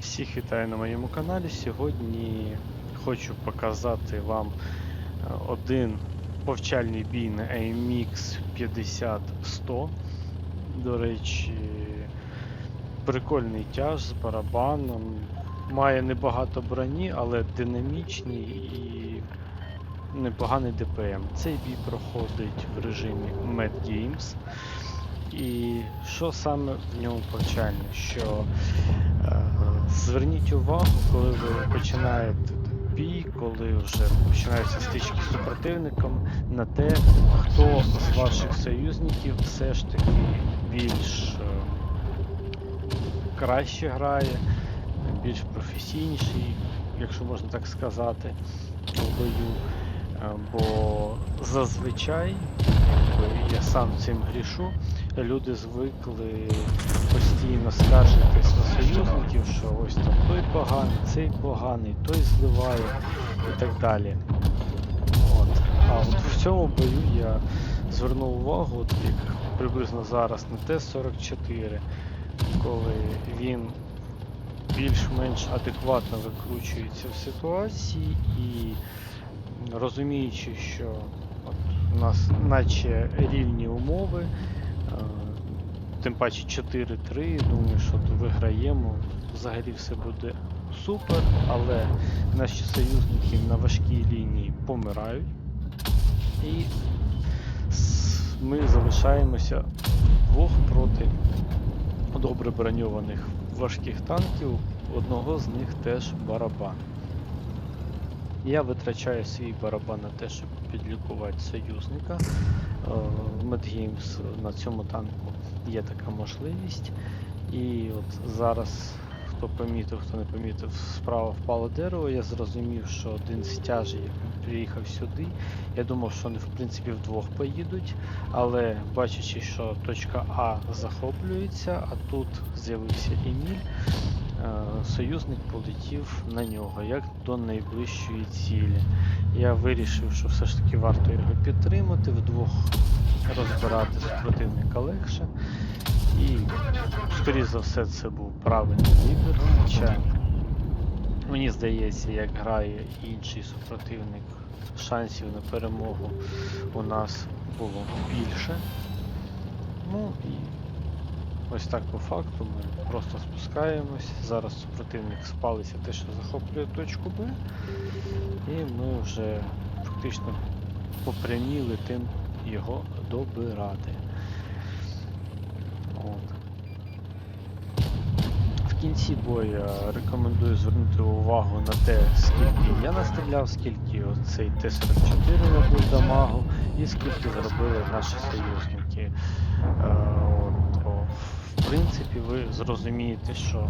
Всіх вітаю на моєму каналі. Сьогодні хочу показати вам е, один повчальний бій на AMX 50-100. До речі, прикольний тяж з барабаном. Має небагато броні, але динамічний і непоганий ДПМ. Цей бій проходить в режимі Mad Games. І що саме в ньому повчальне? Що Е, Зверніть увагу, коли ви починаєте бій, коли вже починаються стички з супротивником, на те, хто з ваших союзників все ж таки більш е, краще грає, більш професійніший, якщо можна так сказати, в бою. Е, Бо зазвичай, я сам цим грішу, люди звикли постійно скаржитись на союзників, що ось там той поганий, цей поганий, той зливає і так далі. От. А от в цьому бою я звернув увагу, от як приблизно зараз на Т-44, коли він більш-менш адекватно викручується в ситуації і розуміючи, що от у нас наче рівні умови, тим паче 4-3, думаю, що тут виграємо. Взагалі все буде супер, але наші союзники на важкій лінії помирають. І ми залишаємося двох проти добре броньованих важких танків. Одного з них теж барабан. Я витрачаю свій барабан на те, щоб підлікувати союзника. Е, В MadGames на цьому танку є така можливість. І от зараз, хто помітив, хто не помітив, справа впало дерево, я зрозумів, що один з який приїхав сюди, я думав, що вони в принципі вдвох поїдуть, але бачачи, що точка А захоплюється, а тут з'явився Еміль, союзник полетів на нього, як до найближчої цілі. Я вирішив, що все ж таки варто його підтримати, вдвох розбирати супротивника легше. І, скоріш за все, це був правильний вибір. Хоча, мені здається, як грає інший супротивник, шансів на перемогу у нас було більше. Ну і ось так по факту ми просто спускаємось. Зараз супротивник спалиться те, що захоплює точку Б. І ми вже фактично по прямій летим його добирати. От. В кінці бою рекомендую звернути увагу на те, скільки я настріляв, скільки цей Т-44 набув дамагу і скільки зробили наші союзники. Принципі, ви зрозумієте, що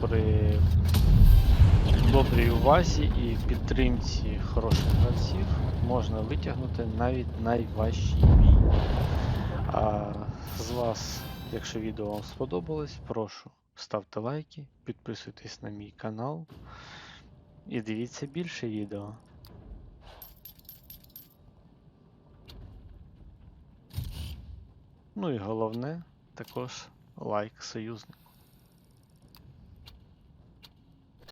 при добрій увазі і підтримці хороших гравців можна витягнути навіть найважчий бій. А з вас, якщо відео вам сподобалось, прошу ставте лайки, підписуйтесь на мій канал і дивіться більше відео. Ну і головне, також лайк союзнику.